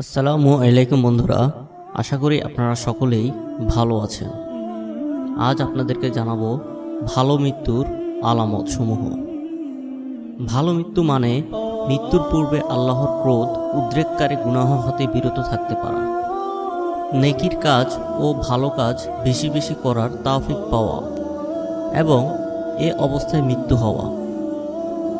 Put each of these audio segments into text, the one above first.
আসসালামু আলাইকুম বন্ধুরা, আশা করি আপনারা সকলেই ভালো আছেন। আজ আপনাদেরকে জানাব ভালো মৃত্যুর আলামত সমূহ ভালো মৃত্যু মানে মৃত্যুর পূর্বে আল্লাহর ক্রোধ, উদ্রেককারী গুনাহ হতে বিরত থাকতে পারা। নেকির কাজ ও ভালো কাজ বেশি বেশি করার তাওফিক পাওয়া এবং এ অবস্থায় মৃত্যু হওয়া।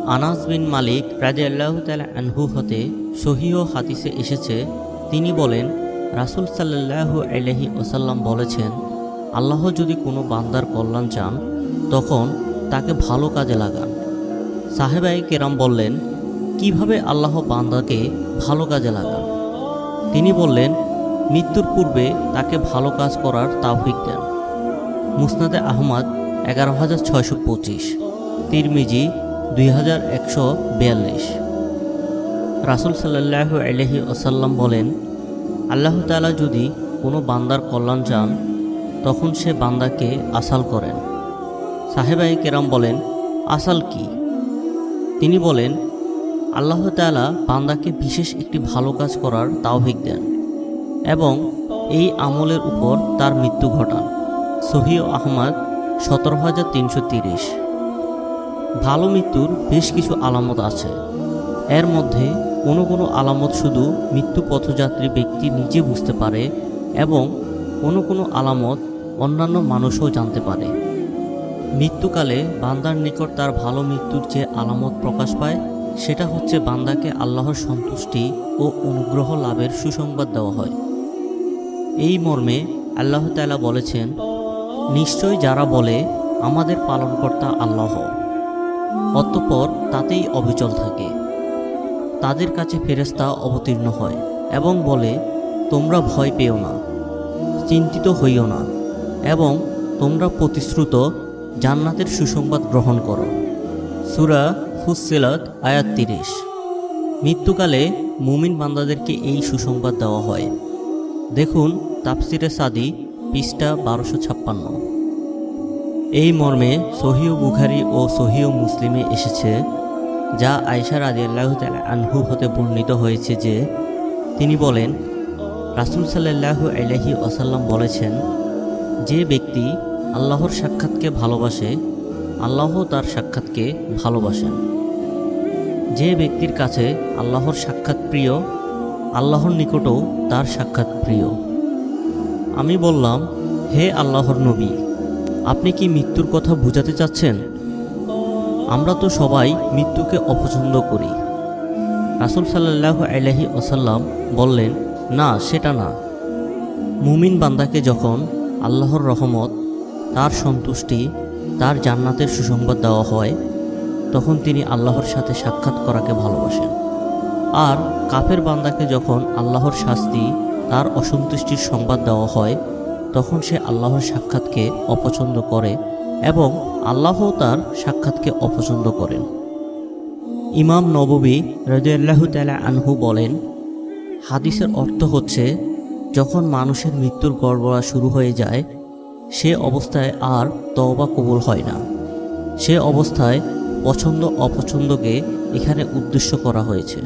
আনাস বিন মালিক রাজে আল্লাহ তালা আনহু হতে সহিহ হাদিসে এসেছে। তিনি বলেন, রাসুল সাল্লাহু আলহি ওসাল্লাম বলেছেন, আল্লাহ যদি কোনো বান্দার কল্যাণ চান, তখন তাকে ভালো কাজে লাগান। সাহেবাই কেরাম বললেন, কীভাবে আল্লাহ বান্দাকে ভালো কাজে লাগান? তিনি বললেন, মৃত্যুর পূর্বে তাকে ভালো কাজ করার তাওফিক দেন। মুসনাদে আহমদ এগারো হাজার ছয়শো পঁচিশ। তিরমিজি দুই হাজার একশো বিয়াল্লিশ। রাসুল সাল্লাহ আলহি ওসাল্লাম বলেন, আল্লাহ তালা যদি কোনো বান্দার কল্যাণ চান, তখন সে বান্দাকে আসাল করেন। সাহেবাই কেরাম বলেন, আসাল কি? তিনি বলেন, আল্লাহ তালা বান্দাকে বিশেষ একটি ভালো কাজ করার তাওহিক দেন এবং এই আমলের উপর তার মৃত্যু ঘটান। সহি আহমদ, সতেরো হাজার তিনশো তিরিশ। ভালো মৃত্যুর বেশ কিছু আলামত আছে। এর মধ্যে কোনো কোনো আলামত শুধু মৃত্যু পথযাত্রী ব্যক্তি নিজে বুঝতে পারে এবং কোনো কোনো আলামত অন্যান্য মানুষও জানতে পারে। মৃত্যুকালে বান্দার নিকট তার ভালো মৃত্যুর যে আলামত প্রকাশ পায়, সেটা হচ্ছে বান্দাকে আল্লাহর সন্তুষ্টি ও অনুগ্রহ লাভের সুসংবাদ দেওয়া হয়। এই মর্মে আল্লাহ তাআলা বলেছেন, নিশ্চয় যারা বলে, আমাদের পালনকর্তা আল্লাহ। অতঃপর তাতেই অবিচল থাকে। তাদের কাছে ফেরেস্তা অবতীর্ণ হয় এবং বলে, তোমরা ভয় পেও না, চিন্তিত হইও না এবং তোমরা প্রতিশ্রুত জান্নাতের সুসংবাদ গ্রহণ করো। সুরা ফুসিলত আয়াত তিরিশ। মৃত্যুকালে মুমিন বান্দাদেরকে এই সুসংবাদ দেওয়া হয়। দেখুন তাফসিরে সাদি পৃষ্ঠা বারোশো ছাপ্পান্ন। এই মর্মে সহিও বুখারি ও সহিও মুসলিমে এসেছে, যা আয়সা রাজি আল্লাহ আনহু হতে বর্ণিত হয়েছে যে, তিনি বলেন, রাসুল সাল্লাহ আলহি ওসাল্লাম বলেছেন, যে ব্যক্তি আল্লাহর সাক্ষাৎকে ভালোবাসে, আল্লাহ তার সাক্ষাৎকে ভালোবাসেন। যে ব্যক্তির কাছে আল্লাহর সাক্ষাৎ প্রিয়, আল্লাহর নিকটও তার সাক্ষাৎ প্রিয়। আমি বললাম, হে আল্লাহর নবী আপনি কি মৃত্যুর কথা বোঝাতে চাচ্ছেন? আমরা তো সবাই মৃত্যুকে অপছন্দ করি। রাসুল সাল্লাহ আলহি ওসাল্লাম বললেন, না, সেটা না। মুমিন বান্দাকে যখন আল্লাহর রহমত, তার সন্তুষ্টি, তার জান্নাতের সুসংবাদ দেওয়া হয়, তখন তিনি আল্লাহর সাথে সাক্ষাৎ করাকে ভালোবাসেন। আর কাফের বান্দাকে যখন আল্লাহর শাস্তি, তার অসন্তুষ্টির সংবাদ দেওয়া হয় তখন সে আল্লাহর সাক্ষাৎকে অপছন্দ করে এবং আল্লাহও তার সাক্ষাৎকে অপছন্দ করেন। ইমাম নববী রাজিয়াল্লাহ তালা আনহু বলেন, হাদিসের অর্থ হচ্ছে, যখন মানুষের মৃত্যুর গড়বড়া শুরু হয়ে যায়, সে অবস্থায় আর তওবা কবুল হয় না। সে অবস্থায় পছন্দ অপছন্দকে এখানে উদ্দেশ্য করা হয়েছে।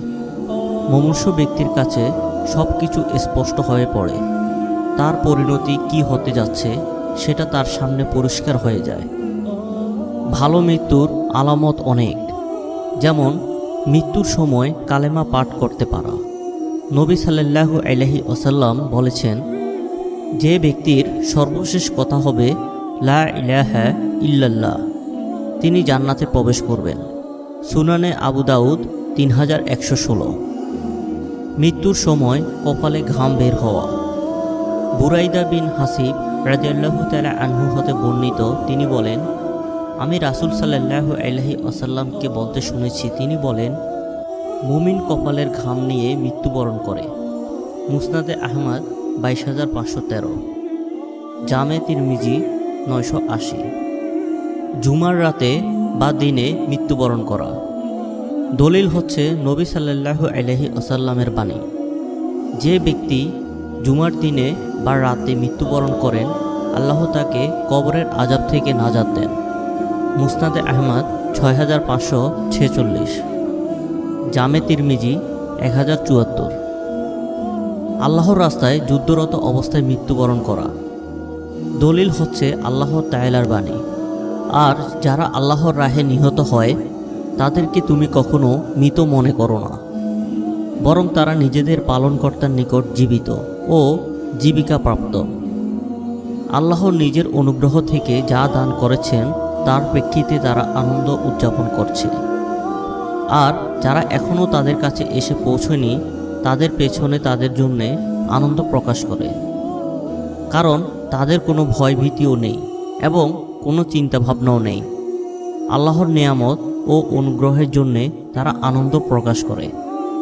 মমূর্ষ ব্যক্তির কাছে সব কিছু স্পষ্ট হয়ে পড়ে। তার পরিণতি কি হতে যাচ্ছে, সেটা তার সামনে পরিষ্কার হয়ে যায়। ভালো মৃত্যুর আলামত অনেক। যেমন, মৃত্যুর সময় কালেমা পাঠ করতে পারা। নবী সাল্লাল্লাহু আলহি ওসাল্লাম বলেছেন, যে ব্যক্তির সর্বশেষ কথা হবে, লা ইলাহা ইল্লাল্লাহ। তিনি জান্নাতে প্রবেশ করবেন। সুনানে আবু দাউদ তিন হাজার একশো ষোলো। মৃত্যুর সময় কপালে ঘাম বের হওয়া। বুরাইদা বিন হাসিব রাজিয়াল্লাহ তালা আনহু হতে বর্ণিত, তিনি বলেন, আমি রাসুল সাল্লাহ আলহি আসাল্লামকে বলতে শুনেছি, তিনি বলেন, মুমিন কপালের ঘাম নিয়ে মৃত্যুবরণ করে। মুসনাদে আহমদ বাইশ হাজার পাঁচশো তেরো। জামে তিরমিজি নয়শো আশি। জুমার রাতে বা দিনে মৃত্যুবরণ করা। দলিল হচ্ছে, নবী সাল্লাহ আলহি আসাল্লামের বাণী। যে ব্যক্তি জুমার দিনে বা রাতে মৃত্যুবরণ করেন, আল্লাহ তাকে কবরের আজাব থেকে নাজাত দেন। মুসনাদে আহমদ ছয় হাজার পাঁচশো ছেচল্লিশ। জামে তিরমিজি এক হাজার চুয়াত্তর। আল্লাহর রাস্তায় যুদ্ধরত অবস্থায় মৃত্যুবরণ করা। দলিল হচ্ছে আল্লাহর তায়লার বাণী। আর যারা আল্লাহর রাহে নিহত হয়, তাদেরকে তুমি কখনো মৃত মনে করো না। বরং তারা নিজেদের পালনকর্তার নিকট জীবিত ও জীবিকা প্রাপ্ত আল্লাহর নিজের অনুগ্রহ থেকে যা দান করেছেন, তার প্রেক্ষিতে তারা আনন্দ উদযাপন করছে। আর যারা এখনও তাদের কাছে এসে পৌঁছয়নি, তাদের পেছনে তাদের জন্যে আনন্দ প্রকাশ করে। কারণ তাদের কোনো ভয়ভীতিও নেই এবং কোনো চিন্তাভাবনাও নেই। আল্লাহর নিয়ামত ও অনুগ্রহের জন্যে তারা আনন্দ প্রকাশ করে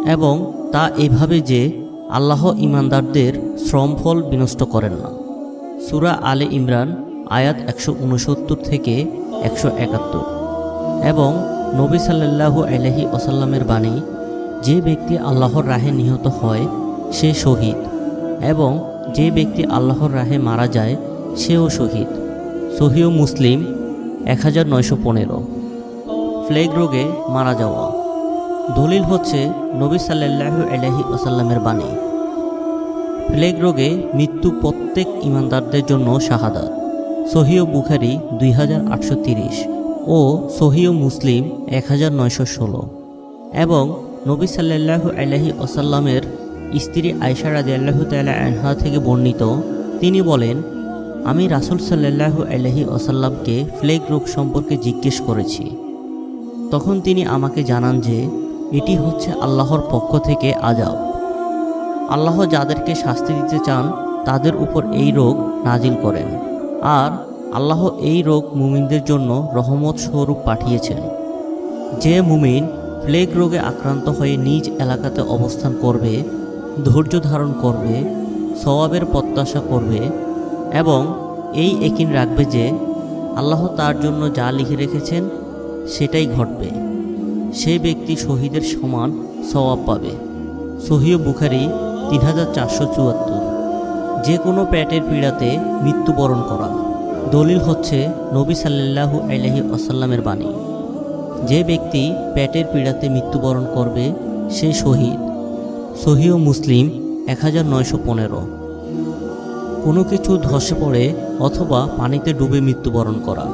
এবং তা এভাবে যে আল্লাহ ইমানদারদের শ্রমফল বিনষ্ট করেন না। সুরা আলে ইমরান, আয়াত একশো উনসত্তর থেকে একশো একাত্তর। এবং নবী সাল্লাল্লাহু আলহি ওসাল্লামের বাণী, যে ব্যক্তি আল্লাহর রাহে নিহত হয়, সে শহীদ। এবং যে ব্যক্তি আল্লাহর রাহে মারা যায়, সেও শহীদ। সহিও মুসলিম, এক হাজার নয়শো পনেরো। ফ্লেগ রোগে মারা যাওয়া। দলিল হচ্ছে নবী সাল্লাল্লাহু আলহি ওসাল্লামের বাণী। প্লেগ রোগে মৃত্যু প্রত্যেক ইমানদারদের জন্য শাহাদাত। সহিও বুখারি দুই ও সহিও মুসলিম এক হাজার নয়শো ষোলো। এবং নবী সাল্লাল্লাহু আলহি ওসাল্লামের স্ত্রী আয়সা রাজি আল্লাহ তাল্লাহ আনহা থেকে বর্ণিত, তিনি বলেন, আমি রাসুল সাল্লাল্লাহু আলহি ওসাল্লামকে ফ্লেগ রোগ সম্পর্কে জিজ্ঞেস করেছি। তখন তিনি আমাকে জানান যে এটি হচ্ছে আল্লাহর পক্ষ থেকে আজাব। আল্লাহ যাদেরকে শাস্তি দিতে চান, তাদের উপর এই রোগ নাজিল করেন। আর আল্লাহ এই রোগ মুমিনদের জন্য রহমত স্বরূপ পাঠিয়েছেন। যে মুমিন প্লেগ রোগে আক্রান্ত হয়ে নিজ এলাকাতে অবস্থান করবে, ধৈর্য ধারণ করবে, সওয়াবের প্রত্যাশা করবে এবং এই একিন রাখবে যে, আল্লাহ তার জন্য যা লিখে রেখেছেন, সেটাই ঘটবে। সেই ব্যক্তি শহীদের সমান সওয়াব পাবে। সহিও বুখারি তিন হাজার চারশো চুয়াত্তর। যে কোনো পেটের পীড়াতে মৃত্যুবরণ করা। দলিল হচ্ছে নবী সাল্লাল্লাহু আলহি আসাল্লামের বাণী। যে ব্যক্তি প্যাটের পীড়াতে মৃত্যুবরণ করবে, সে শহীদ। সহিও মুসলিম এক হাজার নয়শো পনেরো। কোনো কিছু ধসে পড়ে অথবা পানিতে ডুবে মৃত্যুবরণ করা।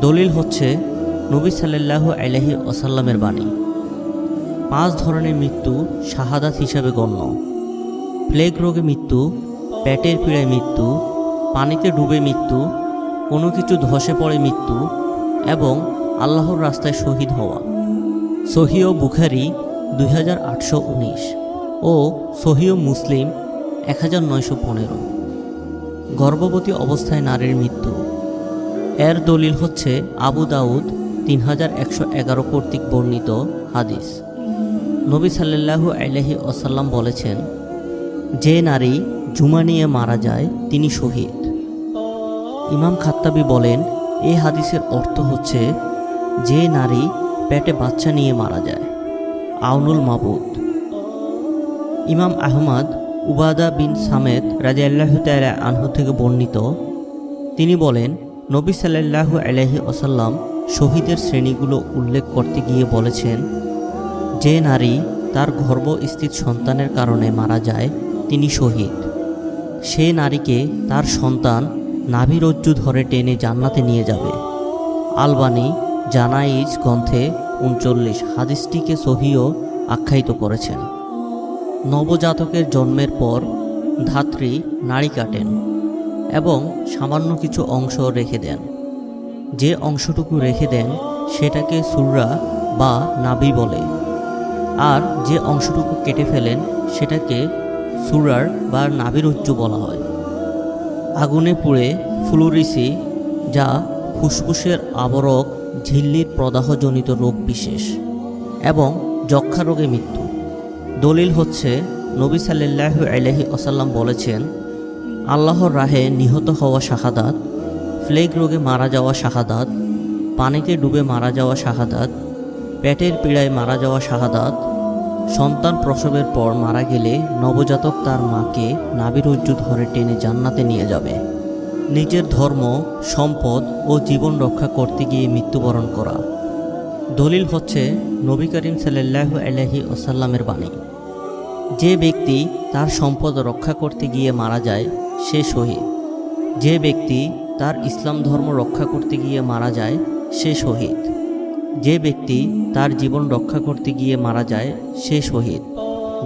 দলিল হচ্ছে নবী সাল্লাল্লাহু আলহি আসাল্লামের বাণী। পাঁচ ধরনের মৃত্যু শাহাদাত হিসাবে গণ্য। প্লেগ রোগে মৃত্যু, পেটের পীড়ায় মৃত্যু, পানিতে ডুবে মৃত্যু, কোনো কিছু ধসে পড়ে মৃত্যু এবং আল্লাহর রাস্তায় শহীদ হওয়া। সহিও বুখারি দুই হাজার আটশো উনিশ ও সহিও মুসলিম এক হাজার নয়শো পনেরো। গর্ভবতী অবস্থায় নারীর মৃত্যু। এর দলিল হচ্ছে আবু দাউদ তিন হাজার একশো এগারো কর্তৃক বর্ণিত হাদিস। নবী সাল্লাল্লাহু আলহি আসাল্লাম বলেছেন, যে নারী জুমা নিয়ে মারা যায়, তিনি শহীদ। ইমাম খাত্তাবি বলেন এই হাদিসের অর্থ হচ্ছে, যে নারী পেটে বাচ্চা নিয়ে মারা যায়। আউনুল মাবুদ। ইমাম আহমদ উবাদা বিন সামেদ রাজি আল্লাহ আনহু থেকে বর্ণিত, তিনি বলেন, নবী সাল্লাল্লাহু আলহি আসাল্লাম শহীদের শ্রেণীগুলো উল্লেখ করতে গিয়ে বলেছেন, যে নারী তার গর্ভস্থিত সন্তানের কারণে মারা যায়, তিনি শহীদ। সে নারীকে তার সন্তান নাভিরজ্জু ধরে টেনে জান্নাতে নিয়ে যাবে। আলবানি জানাইজ গ্রন্থে উনচল্লিশ হাদিসটিকে সহিও আখ্যায়িত করেছেন। নবজাতকের জন্মের পর ধাত্রী নাড়ি কাটেন এবং সামান্য কিছু অংশ রেখে দেন। যে অংশটুকু রেখে দেন, সেটাকে সুররা বা নাভি বলে। আর যে অংশটুকু কেটে ফেলেন, সেটাকে সুরার বা নাভির উচ্চ বলা হয়। আগুনে পুড়ে ফ্লুরিসি, যা ফুসফুসের আবরক ঝিল্লির প্রদাহজনিত রোগ বিশেষ এবং যক্ষা রোগে মৃত্যু। দলিল হচ্ছে, নবী সাল্লাল্লাহু আলহি আসাল্লাম বলেছেন, আল্লাহর রাহে নিহত হওয়া শাহাদাত ফ্লেগ রোগে মারা যাওয়া শাহাদাত, পানিতে ডুবে মারা যাওয়া শাহাদাত, পেটের পীড়ায় মারা যাওয়া শাহাদাত, সন্তান প্রসবের পর মারা গেলে নবজাতক তার মাকে নাবিরজ্জু ধরে টেনে জান্নাতে নিয়ে যাবে। নিজের ধর্ম, সম্পদ ও জীবন রক্ষা করতে গিয়ে মৃত্যুবরণ করা। দলিল হচ্ছে নবী করিম সাল্লাল্লাহু আলহি ওসাল্লামের বাণী। যে ব্যক্তি তার সম্পদ রক্ষা করতে গিয়ে মারা যায়, সে শহীদ যে ব্যক্তি তার ইসলাম ধর্ম রক্ষা করতে গিয়ে মারা যায় সে শহীদ। যে ব্যক্তি তার জীবন রক্ষা করতে গিয়ে মারা যায় সে শহীদ।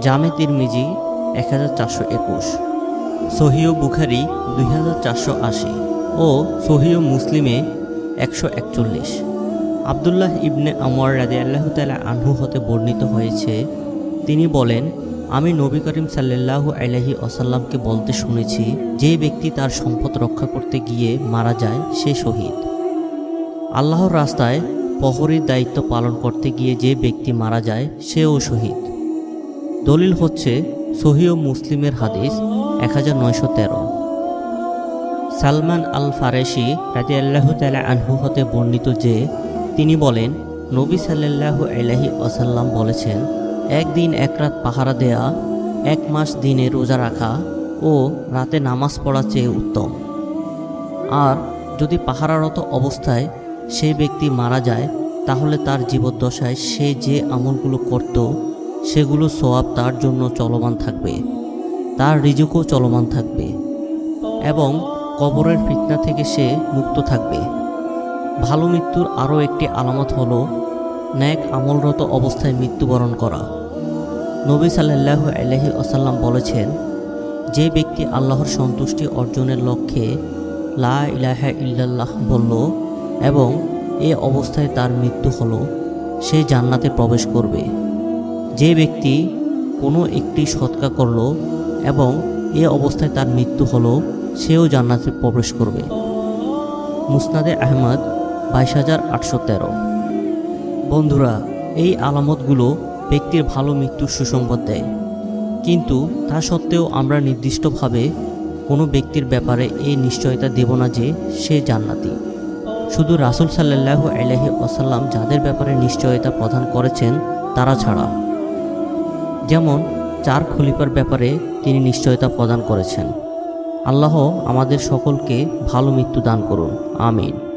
জামে তিরমিজি, এক হাজার চারশো একুশ। সহিও বুখারি, দুই হাজার চারশো আশি। ও সহিও মুসলিমে, একশো একচল্লিশ। আবদুল্লাহ ইবনে আমর রাজি আল্লাহ তালা আনহু হতে বর্ণিত হয়েছে, তিনি বলেন আমি নবী করিম সাল্লাল্লাহু আলাইহি আসাল্লামকে বলতে শুনেছি, যে ব্যক্তি তার সম্পদ রক্ষা করতে গিয়ে মারা যায়, সে শহীদ। আল্লাহর রাস্তায় প্রহরীর দায়িত্ব পালন করতে গিয়ে যে ব্যক্তি মারা যায়, সেও শহীদ। দলিল হচ্ছে সহিও মুসলিমের হাদিস এক হাজার নয়শো তেরো। সালমান আল ফারেসি রাজি আল্লাহ তালা আনহু হতে বর্ণিত যে, তিনি বলেন, নবী সাল্লাল্লাহু আলাইহি আসাল্লাম বলেছেন একদিন এক রাত পাহারা দেয়া, এক মাস দিনে রোজা রাখা ও রাতে নামাজ পড়া চেয়ে উত্তম। আর যদি পাহারারত অবস্থায় সেই ব্যক্তি মারা যায়, তাহলে তার জীবদ্দশায় সে যে আমলগুলো করত, সেগুলো সোয়াব তার জন্য চলমান থাকবে। তার রিজুকও চলমান থাকবে এবং কবরের ফিতনা থেকে সে মুক্ত থাকবে। ভালো মৃত্যুর আরও একটি আলামত হলো, ন্যাক আমলরত অবস্থায় মৃত্যুবরণ করা। নবী সাল্লাহ আলহি আসাল্লাম বলেছেন, যে ব্যক্তি আল্লাহর সন্তুষ্টি অর্জনের লক্ষ্যে লা ইলাহা ইল্লাল্লাহ বলল এবং এ অবস্থায় তার মৃত্যু হলো, সে জান্নাতে প্রবেশ করবে। যে ব্যক্তি কোনো একটি সৎকা করল এবং এ অবস্থায় তার মৃত্যু হলো, সেও জান্নাতে প্রবেশ করবে। মুসনাদে আহমদ বাইশ হাজার আটশো তেরো। বন্ধুরা, এই আলামতগুলো ব্যক্তির ভালো মৃত্যুর সুসংবাদ দেয়। কিন্তু তা সত্ত্বেও আমরা নির্দিষ্টভাবে কোনো ব্যক্তির ব্যাপারে এই নিশ্চয়তা দেব না যে সে জান্নাতি। শুধু রাসুল সাল্লাহ আলহি আসাল্লাম যাদের ব্যাপারে নিশ্চয়তা প্রদান করেছেন, তারা ছাড়া। যেমন চার খলিফার ব্যাপারে তিনি নিশ্চয়তা প্রদান করেছেন। আল্লাহ আমাদের সকলকে ভালো মৃত্যু দান করুন। আমিন।